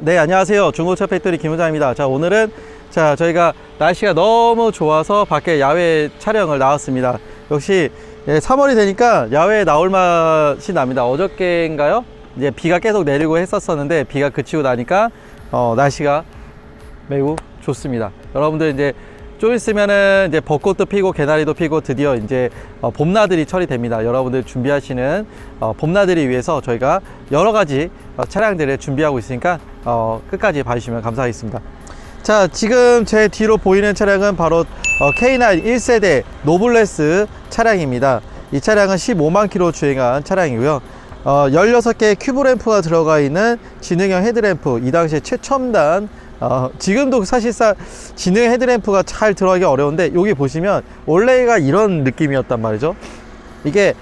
네, 안녕하세요. 중고차 팩토리 김부장입니다. 자, 오늘은 자, 저희가 날씨가 너무 좋아서 밖에 야외 촬영을 나왔습니다. 역시 예, 3월이 되니까 야외에 나올 맛이 납니다. 어저께인가요? 이제 비가 계속 내리고 했었었는데 비가 그치고 나니까 어, 날씨가 매우 좋습니다. 여러분들 이제 좀 있으면은 이제 벚꽃도 피고 개나리도 피고 드디어 이제 어, 봄나들이 처리됩니다. 여러분들 준비하시는 어, 봄나들이 위해서 저희가 여러 가지 어, 차량들을 준비하고 있으니까 어, 끝까지 봐주시면 감사하겠습니다. 자, 지금 제 뒤로 보이는 차량은 바로 어, K9 1세대 노블레스 차량입니다. 이 차량은 15만 킬로 주행한 차량이고요. 어, 16개의 큐브 램프가 들어가 있는 지능형 헤드램프, 이 당시에 최첨단 어, 지금도 사실상 지능 헤드램프가 잘 들어가기 어려운데 여기 보시면 원래가 이런 느낌이었단 말이죠. 이게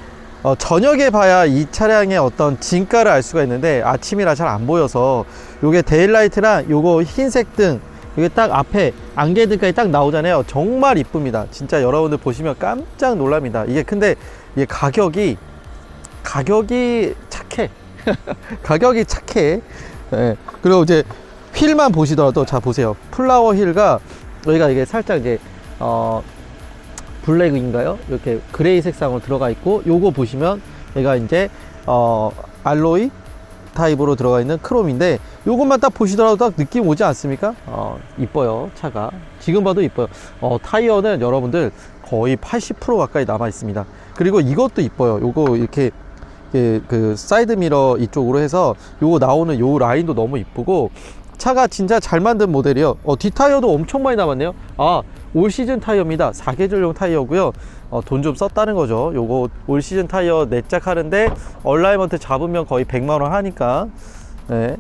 어, 저녁에 봐야 이 차량의 어떤 진가를 알 수가 있는데 아침이라 잘 안 보여서 요게 데일라이트랑 요거 흰색 등 이게 딱 앞에 안개등까지 딱 나오잖아요. 정말 이쁩니다. 진짜 여러분들 보시면 깜짝 놀랍니다. 이게 근데 이게 가격이 가격이 착해. 가격이 착해. 예. 그리고 이제 휠만 보시더라도 자 보세요. 플라워 휠가 여기가 이게 살짝 이제 어 블랙인가요? 이렇게 그레이 색상으로 들어가 있고 요거 보시면 얘가 이제 어 알로이 타입으로 들어가 있는 크롬인데 요것만 딱 보시더라도 딱 느낌 오지 않습니까? 어 이뻐요 차가 지금 봐도 이뻐요 어 타이어는 여러분들 거의 80% 가까이 남아 있습니다 그리고 이것도 이뻐요 요거 이렇게 그, 그 사이드 미러 이쪽으로 해서 요거 나오는 요 라인도 너무 이쁘고 차가 진짜 잘 만든 모델이요. 어, 뒷타이어도 엄청 많이 남았네요. 아 올 시즌 타이어입니다. 사계절용 타이어고요. 어, 돈 좀 썼다는 거죠. 요거 올 시즌 타이어 내짝 하는데 얼라이먼트 잡으면 거의 100만원 하니까. 네.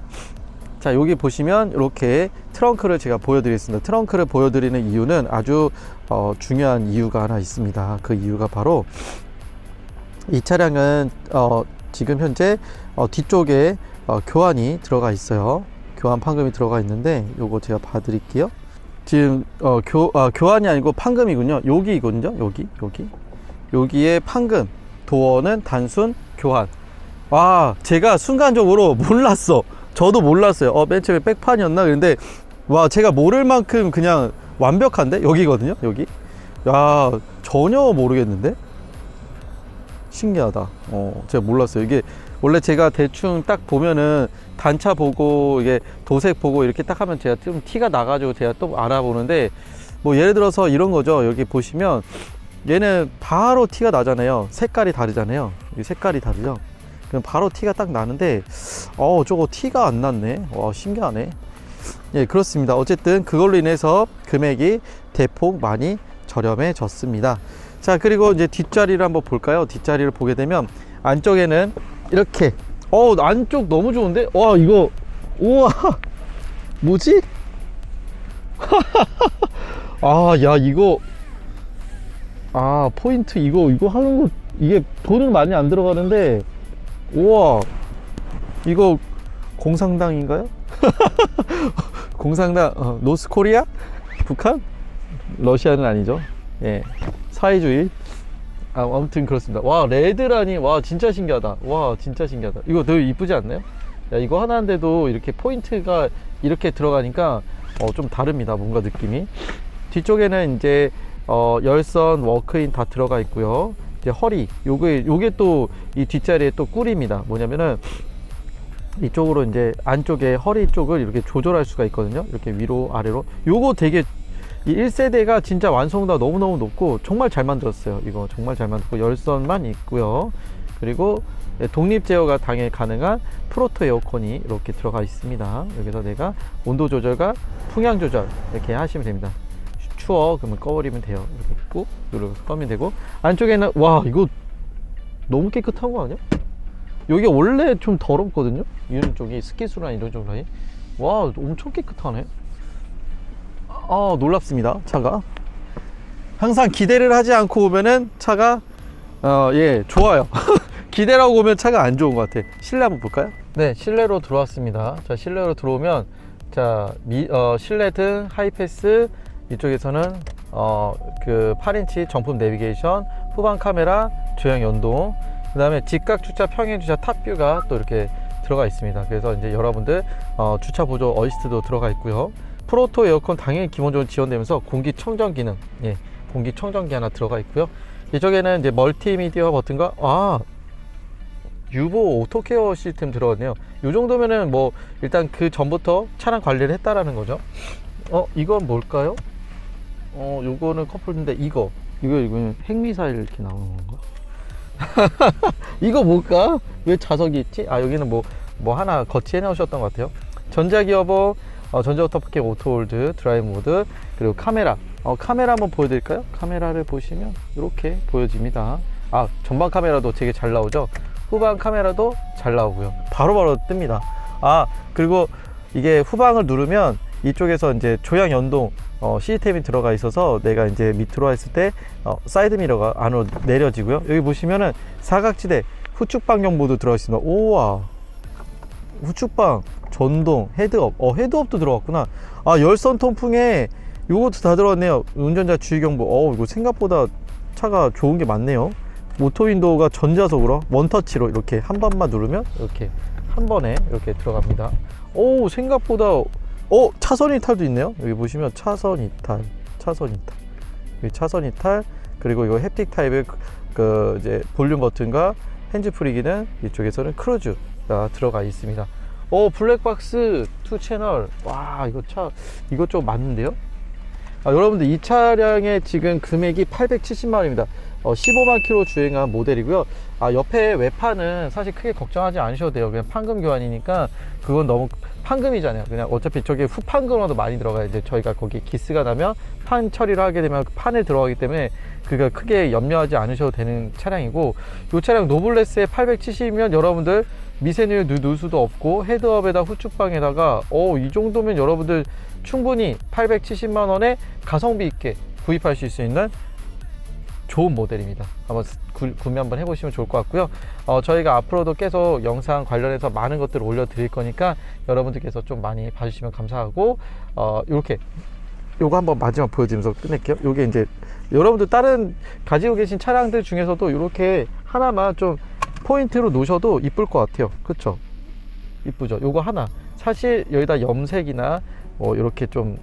자 여기 보시면 이렇게 트렁크를 제가 보여드리겠습니다. 트렁크를 보여드리는 이유는 아주 어, 중요한 이유가 하나 있습니다. 그 이유가 바로 이 차량은 어, 지금 현재 어, 뒤쪽에 어, 교환이 들어가 있어요. 교환 판금이 들어가 있는데 요거 제가 봐드릴게요. 지금 어, 교, 아, 교환이 아니고 판금이군요. 여기거든요. 여기 여기 여기에 판금 도어는 단순 교환. 와 제가 순간적으로 몰랐어. 저도 몰랐어요. 어, 맨 처음에 백판이었나? 그런데 와 제가 모를 만큼 그냥 완벽한데 여기거든요. 여기. 야 전혀 모르겠는데. 신기하다. 어, 제가 몰랐어요. 이게 원래 제가 대충 딱 보면은 단차 보고 이게 도색 보고 이렇게 딱 하면 제가 좀 티가 나가지고 제가 또 알아보는데 뭐 예를 들어서 이런 거죠. 여기 보시면 얘는 바로 티가 나잖아요. 색깔이 다르잖아요. 이 색깔이 다르죠. 그럼 바로 티가 딱 나는데 어 저거 티가 안 났네. 와 신기하네. 예 그렇습니다. 어쨌든 그걸로 인해서 금액이 대폭 많이 저렴해졌습니다. 자 그리고 이제 뒷자리를 한번 볼까요? 뒷자리를 보게 되면 안쪽에는 이렇게 어 안쪽 너무 좋은데 와 이거 우와 뭐지? 아 야 이거 아 포인트 이거 이거 하는 거 이게 돈은 많이 안 들어가는데 우와 이거 공산당인가요? 공산당 어, 노스코리아? 북한? 러시아는 아니죠 예 사회주의? 아, 아무튼 그렇습니다. 와 레드라니. 와 진짜 신기하다. 와 진짜 신기하다. 이거 되게 이쁘지 않나요? 야 이거 하나인데도 이렇게 포인트가 이렇게 들어가니까 어, 좀 다릅니다. 뭔가 느낌이. 뒤쪽에는 이제 어, 열선 워크인 다 들어가 있고요. 이제 허리. 요게 요게 또 이 뒷자리에 또 꿀입니다. 뭐냐면은 이쪽으로 이제 안쪽에 허리 쪽을 이렇게 조절할 수가 있거든요. 이렇게 위로 아래로. 요거 되게 이 1세대가 진짜 완성도가 너무너무 높고 정말 잘 만들었어요. 이거 정말 잘 만들고 열선만 있고요. 그리고 예, 독립 제어가 당연히 가능한 프로토 에어컨이 이렇게 들어가 있습니다. 여기서 내가 온도 조절과 풍향 조절 이렇게 하시면 됩니다. 추워. 그러면 꺼버리면 돼요. 이렇게 꾹 누르고 꺼면 되고 안쪽에는 와 이거 너무 깨끗한 거 아니야? 여기 원래 좀 더럽거든요? 이런 쪽이 스키수나 이런 쪽 라인 와 엄청 깨끗하네 아 놀랍습니다 차가 항상 기대를 하지 않고 오면은 차가 어 예 좋아요 기대라고 오면 차가 안 좋은 것 같아 실내 한번 볼까요? 네 실내로 들어왔습니다 자 실내로 들어오면 자 미, 어, 실내 등 하이패스 이쪽에서는 어, 그 8인치 정품 내비게이션 후방 카메라 조형 연동 그 다음에 직각 주차 평행 주차 탑뷰가 또 이렇게 들어가 있습니다. 그래서 이제 여러분들 어, 주차 보조 어시스트도 들어가 있고요. 프로토 에어컨 당연히 기본적으로 지원되면서 공기 청정 기능, 예, 공기 청정기 하나 들어가 있고요. 이쪽에는 이제 멀티미디어 버튼과 아 유보 오토케어 시스템 들어갔네요. 이 정도면은 뭐 일단 그 전부터 차량 관리를 했다라는 거죠. 어 이건 뭘까요? 어 요거는 커플인데 이거 이거 이거는 핵미사일 이렇게 나오는 건가? 이거 뭘까? 왜 자석이 있지? 아 여기는 뭐뭐 하나 거치해 놓으셨던 것 같아요. 전자기어봉, 어, 전자 오토파킹 오토홀드, 드라이브 모드, 그리고 카메라. 어, 카메라 한번 보여드릴까요? 카메라를 보시면 이렇게 보여집니다. 아 전방 카메라도 되게 잘 나오죠. 후방 카메라도 잘 나오고요. 바로바로 뜹니다. 아 그리고 이게 후방을 누르면 이쪽에서 이제 조향 연동 어, 시스템이 들어가 있어서 내가 이제 밑으로 했을 때 어, 사이드 미러가 안으로 내려지고요. 여기 보시면은 사각지대 후축방용 모드 들어가 있습니다. 오와 후축방 전동 헤드업 어 헤드업도 들어갔구나. 아 열선 통풍에 요것도 다 들어갔네요. 운전자 주의 경보. 어 이거 생각보다 차가 좋은 게 많네요. 모터 윈도우가 전자석으로 원터치로 이렇게 한 번만 누르면 이렇게 한 번에 이렇게 들어갑니다. 오 생각보다 어 차선 이탈도 있네요. 여기 보시면 차선 이탈, 차선 이탈, 여기 차선 이탈 그리고 이거 햅틱 타입의 그, 그 이제 볼륨 버튼과 핸즈 프리기는 이쪽에서는 크루즈가 들어가 있습니다. 오 블랙박스 투 채널 와 이거 차 이거 좀 많은데요? 아, 여러분들 이 차량의 지금 금액이 870만 원입니다. 어, 15만 킬로 주행한 모델이고요. 아, 옆에 외판은 사실 크게 걱정하지 않으셔도 돼요. 그냥 판금 교환이니까 그건 너무 판금이잖아요. 그냥 어차피 저게 후판금으로도 많이 들어가야 돼. 저희가 거기 기스가 나면 판 처리를 하게 되면 그 판에 들어가기 때문에 그가 크게 염려하지 않으셔도 되는 차량이고 이 차량 노블레스에 870이면 여러분들 미세누 누수도 없고 헤드업에다 후축방에다가 어, 이 정도면 여러분들 충분히 870만 원에 가성비 있게 구입할 수 있는 좋은 모델입니다. 한번 구, 구매 한번 해보시면 좋을 것 같고요. 어, 저희가 앞으로도 계속 영상 관련해서 많은 것들을 올려드릴 거니까 여러분들께서 좀 많이 봐주시면 감사하고 어, 이렇게 요거 한번 마지막 보여드리면서 끝낼게요. 요게 이제 여러분들 다른 가지고 계신 차량들 중에서도 이렇게 하나만 좀 포인트로 놓으셔도 이쁠 것 같아요. 그쵸? 이쁘죠? 요거 하나. 사실 여기다 염색이나 뭐 이렇게 좀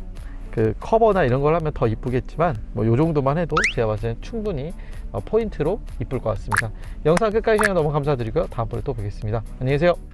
그 커버나 이런 걸 하면 더 이쁘겠지만 뭐 요 정도만 해도 제가 봤을 때는 충분히 어, 포인트로 이쁠 것 같습니다. 영상 끝까지 시청 너무 감사드리고요. 다음번에 또 뵙겠습니다. 안녕히 계세요.